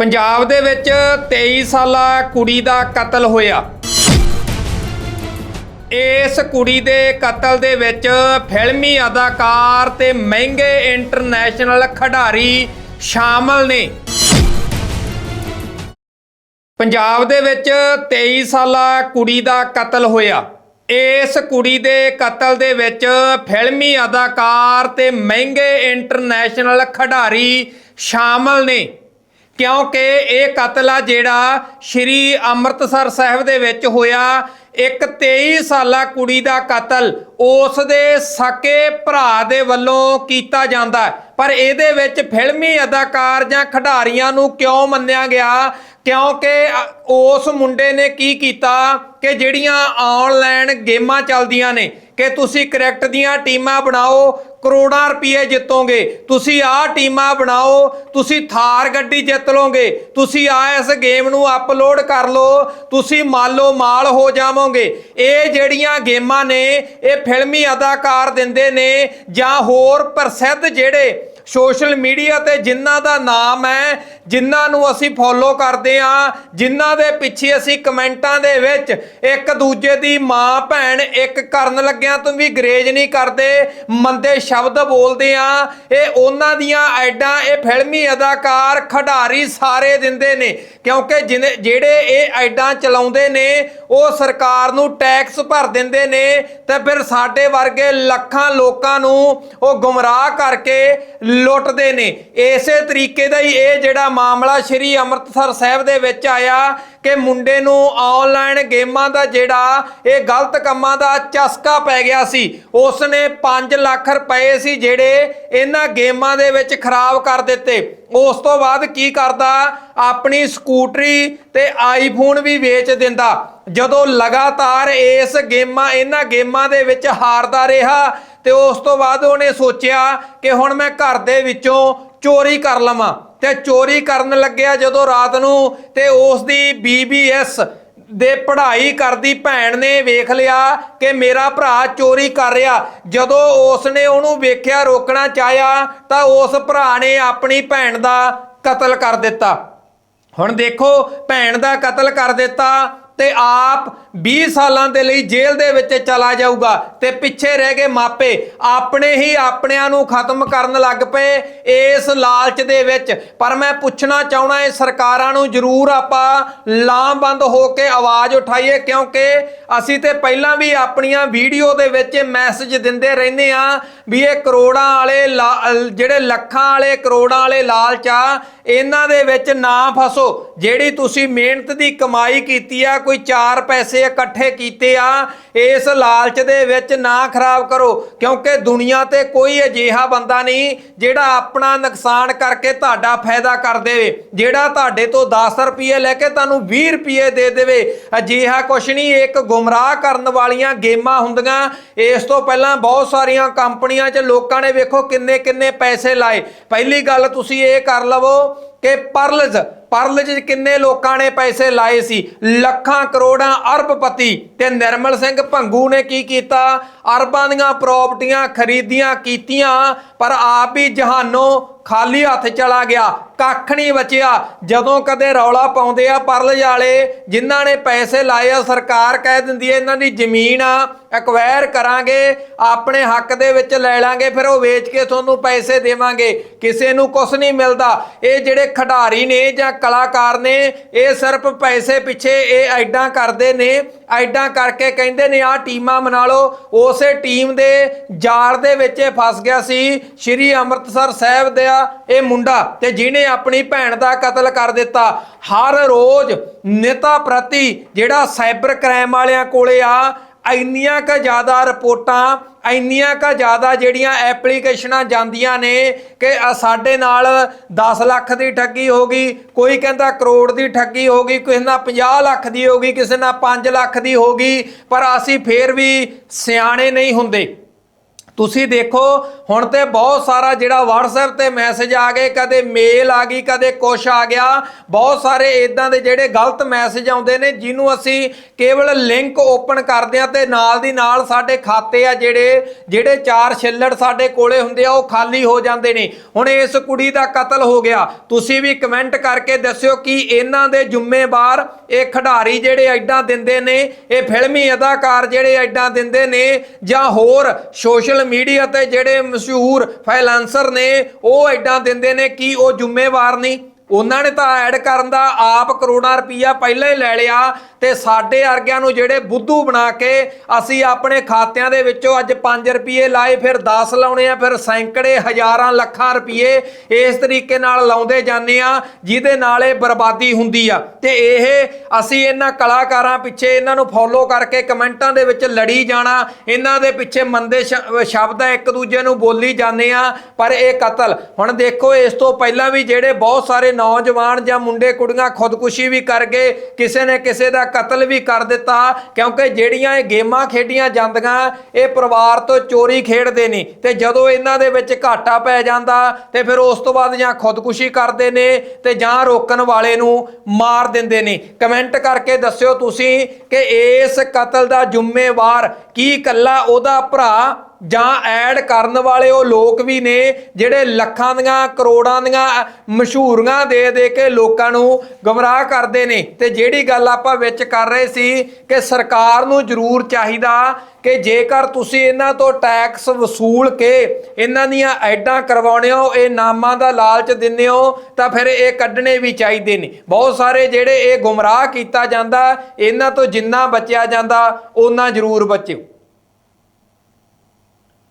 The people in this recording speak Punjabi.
ਪੰਜਾਬ ਦੇ ਵਿੱਚ 23 ਸਾਲਾ ਕੁੜੀ ਦਾ ਕਤਲ ਹੋਇਆ। ਇਸ ਕੁੜੀ ਦੇ ਕਤਲ ਦੇ ਵਿੱਚ ਫਿਲਮੀ ਅਦਾਕਾਰ ਤੇ ਮਹਿੰਗੇ ਇੰਟਰਨੈਸ਼ਨਲ ਖਿਡਾਰੀ ਸ਼ਾਮਲ ਨੇ। ਪੰਜਾਬ ਦੇ ਵਿੱਚ 23 ਸਾਲਾ ਕੁੜੀ ਦਾ ਕਤਲ ਹੋਇਆ। ਇਸ ਕੁੜੀ ਦੇ ਕਤਲ ਦੇ ਵਿੱਚ ਫਿਲਮੀ ਅਦਾਕਾਰ ਤੇ ਮਹਿੰਗੇ ਇੰਟਰਨੈਸ਼ਨਲ ਖਿਡਾਰੀ ਸ਼ਾਮਲ ਨੇ। ਕਿਉਂਕਿ ਇਹ ਕਤਲ ਆ ਜਿਹੜਾ ਸ਼੍ਰੀ ਅੰਮ੍ਰਿਤਸਰ ਸਾਹਿਬ ਦੇ ਵਿੱਚ ਹੋਇਆ। ਇੱਕ 23 ਸਾਲਾ ਕੁੜੀ ਦਾ ਕਤਲ ਉਸ ਦੇ ਸਕੇ ਭਰਾ ਦੇ ਵੱਲੋਂ ਕੀਤਾ ਜਾਂਦਾ। ਪਰ ਇਹਦੇ ਵਿੱਚ ਫਿਲਮੀ ਅਦਾਕਾਰ ਜਾਂ ਖਿਡਾਰੀਆਂ ਨੂੰ ਕਿਉਂ ਮੰਨਿਆ ਗਿਆ? ਕਿਉਂਕਿ ਉਸ ਮੁੰਡੇ ਨੇ ਕੀ ਕੀਤਾ ਕਿ ਜਿਹੜੀਆਂ ਆਨਲਾਈਨ ਗੇਮਾਂ ਚੱਲਦੀਆਂ ਨੇ, ਕਿ ਤੁਸੀਂ ਕ੍ਰਿਕਟ ਦੀਆਂ ਟੀਮਾਂ ਬਣਾਓ, ਕਰੋੜਾਂ ਰੁਪਏ ਜਿੱਤੋਗੇ। ਤੁਸੀਂ ਆਹ ਟੀਮਾਂ ਬਣਾਓ, ਤੁਸੀਂ ਥਾਰ ਗੱਡੀ ਜਿੱਤ ਲਓਗੇ। ਤੁਸੀਂ ਆ ਇਸ ਗੇਮ ਨੂੰ ਅਪਲੋਡ ਕਰ ਲਓ, ਤੁਸੀਂ ਮਾਲੋ ਮਾਲ ਹੋ ਜਾਵੋਗੇ। ਇਹ ਜਿਹੜੀਆਂ ਗੇਮਾਂ ਨੇ, ਇਹ ਫਿਲਮੀ ਅਦਾਕਾਰ ਦਿੰਦੇ ਨੇ ਜਾਂ ਹੋਰ ਪ੍ਰਸਿੱਧ ਜਿਹੜੇ ਸੋਸ਼ਲ ਮੀਡੀਆ ਤੇ ਜਿਨ੍ਹਾਂ ਦਾ ਨਾਮ ਹੈ, ਜਿਨ੍ਹਾਂ ਨੂੰ ਅਸੀਂ ਫੋਲੋ ਕਰਦੇ ਆ ਜਿਨ੍ਹਾਂ ਦੇ ਪਿੱਛੇ ਅਸੀਂ ਕਮੈਂਟਾਂ ਦੇ ਵਿੱਚ ਇੱਕ ਦੂਜੇ ਦੀ ਮਾਂ, ਭੈਣ, ਇੱਕ ਕਰਨ ਲੱਗਿਆਂ ਤੋਂ ਵੀ ਗਰੇਜ ਨਹੀਂ ਕਰਦੇ, ਮੰਦੇ ਸ਼ਬਦ ਬੋਲਦੇ ਆ ਇਹ ਉਹਨਾਂ ਦੀਆਂ ਐਡਾਂ, ਇਹ ਫਿਲਮੀ ਅਦਾਕਾਰ, ਖਿਡਾਰੀ ਸਾਰੇ ਦਿੰਦੇ ਨੇ। ਕਿਉਂਕਿ ਜਿਹਨੇ- ਜਿਹੜੇ ਇਹ ਐਡਾਂ ਚਲਾਉਂਦੇ ਨੇ, ਉਹ ਸਰਕਾਰ ਨੂੰ ਟੈਕਸ ਭਰ ਦਿੰਦੇ ਨੇ ਤੇ ਫਿਰ ਸਾਡੇ ਵਰਗੇ ਲੱਖਾਂ ਲੋਕਾਂ ਨੂੰ ਉਹ ਗੁੰਮਰਾਹ ਕਰਕੇ ਲੁੱਟਦੇ ਨੇ। ਇਸੇ ਤਰੀਕੇ ਦਾ ਹੀ ਇਹ ਜਿਹੜਾ ਮਾਮਲਾ ਸ਼੍ਰੀ ਅੰਮ੍ਰਿਤਸਰ ਸਾਹਿਬ ਦੇ ਵਿੱਚ ਆਇਆ ਕਿ ਮੁੰਡੇ ਨੂੰ ਆਨਲਾਈਨ ਗੇਮਾਂ ਦਾ ਜਿਹੜਾ ਇਹ ਗਲਤ ਕੰਮਾਂ ਦਾ ਚਸਕਾ ਪੈ ਗਿਆ ਸੀ। ਉਸ ਨੇ 5 ਲੱਖ ਰੁਪਏ ਸੀ ਜਿਹੜੇ ਇਹਨਾਂ ਗੇਮਾਂ ਦੇ ਵਿੱਚ ਖਰਾਬ ਕਰ ਦਿੱਤੇ। ਉਸ ਤੋਂ ਬਾਅਦ ਕੀ ਕਰਦਾ? ਆਪਣੀ ਸਕੂਟਰੀ ਤੇ ਆਈਫੋਨ ਵੀ ਵੇਚ ਦਿੰਦਾ। ਜਦੋਂ ਲਗਾਤਾਰ ਇਸ ਗੇਮਾਂ, ਇਹਨਾਂ ਗੇਮਾਂ ਦੇ ਵਿੱਚ ਹਾਰਦਾ ਰਿਹਾ ਤੇ ਉਸ ਤੋਂ ਬਾਅਦ ਉਹਨੇ ਸੋਚਿਆ ਕਿ ਹੁਣ ਮੈਂ ਘਰ ਦੇ ਵਿੱਚੋਂ ਚੋਰੀ ਕਰ ਲਵਾਂ। ਤੇ ਚੋਰੀ ਕਰਨ ਲੱਗਿਆ ਜਦੋਂ ਰਾਤ ਨੂੰ ਤੇ ਉਸ ਦੀ ਬੀਬੀਐਸ ਦੇ ਪੜ੍ਹਾਈ ਕਰਦੀ ਭੈਣ ਨੇ ਵੇਖ ਲਿਆ ਕਿ ਮੇਰਾ ਭਰਾ ਚੋਰੀ ਕਰ ਰਿਹਾ। ਜਦੋਂ ਉਸ ਨੇ ਉਹਨੂੰ ਵੇਖਿਆ ਰੋਕਣਾ ਚਾਹਿਆ ਤਾਂ ਉਸ ਭਰਾ ਨੇ ਆਪਣੀ ਭੈਣ ਦਾ ਕਤਲ ਕਰ ਦਿੱਤਾ। ਹੁਣ ਦੇਖੋ, ਭੈਣ ਦਾ ਕਤਲ ਕਰ ਦਿੱਤਾ ਤੇ ਆਪ 20 ਸਾਲਾਂ ਦੇ ਲਈ ਜੇਲ੍ਹ ਦੇ ਵਿੱਚ ਚਲਾ ਜਾਊਗਾ ਤੇ ਪਿੱਛੇ ਰਹਿ ਗਏ ਮਾਪੇ। ਆਪਣੇ ਹੀ ਆਪਣਿਆਂ ਨੂੰ ਖਤਮ ਕਰਨ ਲੱਗ ਪਏ ਇਸ ਲਾਲਚ ਦੇ ਵਿੱਚ। ਪਰ ਮੈਂ ਪੁੱਛਣਾ ਚਾਹਣਾ ਇਹ ਸਰਕਾਰਾਂ ਨੂੰ ਜ਼ਰੂਰ ਆਪਾਂ ਲਾਮਬੰਦ ਹੋ ਕੇ ਆਵਾਜ਼ ਉਠਾਈਏ, ਕਿਉਂਕਿ ਅਸੀਂ ਤੇ ਪਹਿਲਾਂ ਵੀ ਆਪਣੀਆਂ ਵੀਡੀਓ ਦੇ ਵਿੱਚ ਮੈਸੇਜ ਦਿੰਦੇ ਰਹਿੰਦੇ ਆ ਵੀ ਇਹ ਕਰੋੜਾਂ ਵਾਲੇ ਲਾ- ਜਿਹੜੇ ਲੱਖਾਂ ਵਾਲੇ, ਕਰੋੜਾਂ ਵਾਲੇ ਲਾਲਚ ਆ, ਇਹਨਾਂ ਦੇ ਵਿੱਚ ਨਾ ਫਸੋ। ਜਿਹੜੀ ਤੁਸੀਂ ਮਿਹਨਤ ਦੀ ਕਮਾਈ ਕੀਤੀ ਆ ਕੋਈ 4 ਪੈਸੇ ਇਕੱਠੇ ਕੀਤੇ ਆ, ਇਸ ਲਾਲਚ ਦੇ ਵਿੱਚ ਨਾ ਖਰਾਬ ਕਰੋ, ਕਿਉਂਕਿ ਦੁਨੀਆ ਤੇ ਕੋਈ ਅਜਿਹਾ ਬੰਦਾ ਨਹੀਂ ਜਿਹੜਾ ਆਪਣਾ ਨੁਕਸਾਨ ਕਰਕੇ ਤੁਹਾਡਾ ਫਾਇਦਾ ਕਰ ਦੇਵੇ, ਜਿਹੜਾ ਤੁਹਾਡੇ ਤੋਂ 10 ਰੁਪਏ ਲੈ ਕੇ ਤੁਹਾਨੂੰ 20 ਰੁਪਏ ਦੇ ਦੇਵੇ। ਅਜਿਹਾ ਕੁਛ ਨਹੀਂ, ਇੱਕ ਗੁੰਮਰਾਹ ਕਰਨ ਵਾਲੀਆਂ ਗੇਮਾਂ ਹੁੰਦੀਆਂ। ਇਸ ਤੋਂ ਪਹਿਲਾਂ ਬਹੁਤ ਸਾਰੀਆਂ ਕੰਪਨੀਆਂ 'ਚ ਲੋਕਾਂ ਨੇ ਵੇਖੋ ਕਿੰਨੇ ਕਿੰਨੇ ਪੈਸੇ ਲਾਏ। ਪਹਿਲੀ ਗੱਲ ਤੁਸੀਂ ਇਹ ਕਰ ਲਵੋ ਕਿ ਪਰਲਜ਼ ਪਰਲ 'ਚ ਕਿੰਨੇ ਲੋਕਾਂ ਨੇ ਪੈਸੇ ਲਾਏ ਸੀ? ਲੱਖਾਂ, ਕਰੋੜਾਂ, ਅਰਬਪਤੀ ਤੇ ਨਿਰਮਲ ਸਿੰਘ ਭੰਗੂ ਨੇ ਕੀ ਕੀਤਾ? ਅਰਬਾਂ ਦੀਆਂ ਪ੍ਰਾਪਰਟੀਆਂ ਖਰੀਦੀਆਂ, ਕੀਤੀਆਂ, ਪਰ ਆਪ ਹੀ ਜਹਾਨੋਂ ਖਾਲੀ ਹੱਥ ਚਲਾ ਗਿਆ, ਕੱਖ ਨਹੀਂ ਬਚਿਆ। ਜਦੋਂ ਕਦੇ ਰੌਲਾ ਪਾਉਂਦੇ ਆ ਪਰਲ ਵਾਲੇ, ਜਿਨ੍ਹਾਂ ਨੇ ਪੈਸੇ ਲਾਏ ਆ, ਸਰਕਾਰ ਕਹਿ ਦਿੰਦੀ ਹੈ, ਇਹਨਾਂ ਦੀ ਜ਼ਮੀਨ ਆ, ਐਕਵਾਇਰ ਕਰਾਂਗੇ, ਆਪਣੇ ਹੱਕ ਦੇ ਵਿੱਚ ਲੈ ਲਾਂਗੇ, ਫਿਰ ਉਹ ਵੇਚ ਕੇ ਤੁਹਾਨੂੰ ਪੈਸੇ ਦੇਵਾਂਗੇ। ਕਿਸੇ ਨੂੰ ਕੁਝ ਨਹੀਂ ਮਿਲਦਾ। ਇਹ ਜਿਹੜੇ ਖਿਡਾਰੀ ਨੇ ਜਾਂ ਕਲਾਕਾਰ ਨੇ, ਇਹ ਸਿਰਫ ਪੈਸੇ ਪਿੱਛੇ ਇਹ ਐਡਾਂ ਕਰਦੇ ਨੇ। ਐਡਾਂ ਕਰਕੇ ਕਹਿੰਦੇ ਨੇ, ਆਹ ਟੀਮਾਂ ਬਣਾ ਲਓ। ਉਸੇ ਟੀਮ ਦੇ ਜਾਲ ਦੇ ਵਿੱਚ ਇਹ ਫਸ ਗਿਆ ਸੀ। ਸ਼੍ਰੀ ਅੰਮ੍ਰਿਤਸਰ ਸਾਹਿਬ ਦਾ ਇਹ ਮੁੰਡਾ ਤੇ ਜਿਹਨੇ ਆਪਣੀ ਭੈਣ ਦਾ ਕਤਲ ਕਰ ਦਿੱਤਾ। ਹਰ ਰੋਜ਼ ਨੇਤਾ ਪ੍ਰਤੀ ਜਿਹੜਾ ਸਾਈਬਰ ਕ੍ਰਾਈਮ ਵਾਲਿਆਂ ਕੋਲੇ ਆ, ਇੰਨੀਆਂ ਕ ਜ਼ਿਆਦਾ ਰਿਪੋਰਟਾਂ, ਇੰਨੀਆਂ ਕ ਜ਼ਿਆਦਾ ਜਿਹੜੀਆਂ ਐਪਲੀਕੇਸ਼ਨਾਂ ਜਾਂਦੀਆਂ ਨੇ ਕਿ ਸਾਡੇ ਨਾਲ 10 ਲੱਖ ਦੀ ਠੱਗੀ ਹੋ ਗਈ, ਕੋਈ ਕਹਿੰਦਾ ਕਰੋੜ ਦੀ ਠੱਗੀ ਹੋ ਗਈ, ਕਿਸੇ ਨਾਲ 50 ਲੱਖ ਦੀ ਹੋ ਗਈ, ਕਿਸੇ ਨਾਲ 5 ਲੱਖ ਦੀ ਹੋ ਗਈ, ਪਰ ਅਸੀਂ ਫੇਰ ਵੀ ਸਿਆਣੇ ਨਹੀਂ ਹੁੰਦੇ। ਤੁਸੀਂ ਦੇਖੋ, ਹੁਣ ਤੇ ਬਹੁਤ ਸਾਰਾ ਜਿਹੜਾ WhatsApp ਤੇ ਮੈਸੇਜ ਆ ਗਏ, ਕਦੇ ਮੇਲ ਆ ਗਈ, ਕਦੇ ਕੁਛ ਆ ਗਿਆ। ਬਹੁਤ ਸਾਰੇ ਇਦਾਂ ਦੇ ਜਿਹੜੇ ਗਲਤ ਮੈਸੇਜ ਆਉਂਦੇ ਨੇ, ਜਿਹਨੂੰ ਅਸੀਂ ਕੇਵਲ ਲਿੰਕ ਓਪਨ ਕਰਦੇ ਆ ਤੇ ਨਾਲ ਦੀ ਨਾਲ ਸਾਡੇ ਖਾਤੇ ਆ ਜਿਹੜੇ ਜਿਹੜੇ ਚਾਰ ਛਿੱਲੜ ਸਾਡੇ ਕੋਲੇ ਹੁੰਦੇ ਆ, ਉਹ ਖਾਲੀ ਹੋ ਜਾਂਦੇ ਨੇ। ਹੁਣ ਇਸ ਕੁੜੀ ਦਾ ਕਤਲ ਹੋ ਗਿਆ। ਤੁਸੀਂ ਵੀ ਕਮੈਂਟ ਕਰਕੇ ਦੱਸਿਓ ਕਿ ਇਹਨਾਂ ਦੇ ਜ਼ਿੰਮੇਵਾਰ ਇਹ ਖਿਡਾਰੀ ਜਿਹੜੇ ਐਡਾਂ ਦਿੰਦੇ ਨੇ, ਇਹ ਫਿਲਮੀ ਅਦਾਕਾਰ ਜਿਹੜੇ ਐਡਾਂ ਦਿੰਦੇ ਨੇ ਜਾਂ ਹੋਰ ਸੋਸ਼ਲ ਮੀਡੀਆ ਤੇ ਜਿਹੜੇ ਮਸ਼ਹੂਰ ਫਾਈਲਾਂਸਰ ਨੇ, ਉਹ ਐਡਾਂ ਦਿੰਦੇ ਨੇ ਕਿ ਉਹ ਜ਼ਿੰਮੇਵਾਰ ਨਹੀਂ। ਉਹਨਾਂ ਨੇ ਤਾਂ ਐਡ ਕਰਨ ਦਾ ਆਪ ਕਰੋੜਾਂ ਰੁਪਈਆ ਪਹਿਲਾਂ ਹੀ ਲੈ ਲਿਆ। ਤੇ ਸਾਡੇ ਵਰਗਿਆਂ ਨੂੰ ਜਿਹੜੇ ਬੁੱਧੂ ਬਣਾ ਕੇ ਅਸੀਂ ਆਪਣੇ ਖਾਤਿਆਂ ਦੇ ਵਿੱਚੋਂ ਅੱਜ 5 ਰੁਪਏ ਲਾਏ, ਫਿਰ 10 ਲਾਉਣੇ ਆ, ਫਿਰ ਸੈਂਕੜੇ ਹਜ਼ਾਰਾਂ ਲੱਖਾਂ ਰੁਪਏ ਇਸ ਤਰੀਕੇ ਨਾਲ ਲਾਉਂਦੇ ਜਾਂਦੇ ਆ, ਜਿਹਦੇ ਨਾਲ ਇਹ ਬਰਬਾਦੀ ਹੁੰਦੀ ਆ। ਤੇ ਇਹ ਅਸੀਂ ਇਹਨਾਂ ਕਲਾਕਾਰਾਂ ਪਿੱਛੇ ਇਹਨਾਂ ਨੂੰ ਫੋਲੋ ਕਰਕੇ ਕਮੈਂਟਾਂ ਦੇ ਵਿੱਚ ਲੜੀ ਜਾਣਾ, ਇਹਨਾਂ ਦੇ ਪਿੱਛੇ ਮੰਦੇ ਸ਼ਬਦ ਇੱਕ ਦੂਜੇ ਨੂੰ ਬੋਲੀ ਜਾਂਦੇ ਆ, ਪਰ ਇਹ ਕਤਲ। ਹੁਣ ਦੇਖੋ, ਇਸ ਤੋਂ ਪਹਿਲਾਂ ਵੀ ਜਿਹੜੇ ਬਹੁਤ ਸਾਰੇ ਨੌਜਵਾਨ ਜਾਂ ਮੁੰਡੇ ਕੁੜੀਆਂ ਖੁਦਕੁਸ਼ੀ ਵੀ ਕਰ ਗਏ, ਕਿਸੇ ਨੇ ਕਿਸੇ ਦਾ ਕਤਲ ਵੀ ਕਰ ਦਿੱਤਾ, ਕਿਉਂਕਿ ਜਿਹੜੀਆਂ ਇਹ ਗੇਮਾਂ ਖੇਡੀਆਂ ਜਾਂਦੀਆਂ, ਇਹ ਪਰਿਵਾਰ ਤੋਂ ਚੋਰੀ ਖੇਡਦੇ ਨੇ। ਤੇ ਜਦੋਂ ਇਹਨਾਂ ਦੇ ਵਿੱਚ ਘਾਟਾ ਪੈ ਜਾਂਦਾ, ਤੇ ਫਿਰ ਉਸ ਤੋਂ ਬਾਅਦ ਜਾਂ ਖੁਦਕੁਸ਼ੀ ਕਰਦੇ ਨੇ, ਤੇ ਜਾਂ ਰੋਕਣ ਵਾਲੇ ਨੂੰ ਮਾਰ ਦਿੰਦੇ ਨੇ। ਕਮੈਂਟ ਕਰਕੇ ਦੱਸਿਓ ਤੁਸੀਂ ਕਿ ਇਸ ਕਤਲ ਦਾ ਜ਼ਿੰਮੇਵਾਰ ਕੀ ਇਕੱਲਾ ਉਹਦਾ ਭਰਾ ਜਾਂ ਐਡ ਕਰਨ ਵਾਲੇ ਉਹ ਲੋਕ ਵੀ ਨੇ ਜਿਹੜੇ ਲੱਖਾਂ ਦੀਆਂ, ਕਰੋੜਾਂ ਦੀਆਂ, ਮਸ਼ਹੂਰੀਆਂ ਦੇ ਦੇ ਕੇ ਲੋਕਾਂ ਨੂੰ ਗਮਰਾਹ ਕਰਦੇ ਨੇ। ਤੇ ਜਿਹੜੀ ਗੱਲ ਆਪਾਂ ਵਿੱਚ ਕਰ ਰਹੇ ਸੀ ਕਿ ਸਰਕਾਰ ਨੂੰ ਜ਼ਰੂਰ ਚਾਹੀਦਾ ਕਿ ਜੇਕਰ ਤੁਸੀਂ ਇਹਨਾਂ ਤੋਂ ਟੈਕਸ ਵਸੂਲ ਕੇ ਇਹਨਾਂ ਦੀਆਂ ਐਡਾਂ ਕਰਵਾਉਣੇ ਹੋ, ਇਹ ਨਾਮਾਂ ਦਾ ਲਾਲਚ ਦਿੰਦੇ ਹੋ, ਤਾਂ ਫਿਰ ਇਹ ਕੱਢਣੇ ਵੀ ਚਾਹੀਦੇ ਨੇ। ਬਹੁਤ ਸਾਰੇ ਜਿਹੜੇ ਇਹ ਗੁੰਮਰਾਹ ਕੀਤਾ ਜਾਂਦਾ, ਇਹਨਾਂ ਤੋਂ ਜਿੰਨਾ ਬਚਿਆ ਜਾਂਦਾ ਉਹਨਾਂ ਜ਼ਰੂਰ ਬਚਿਓ।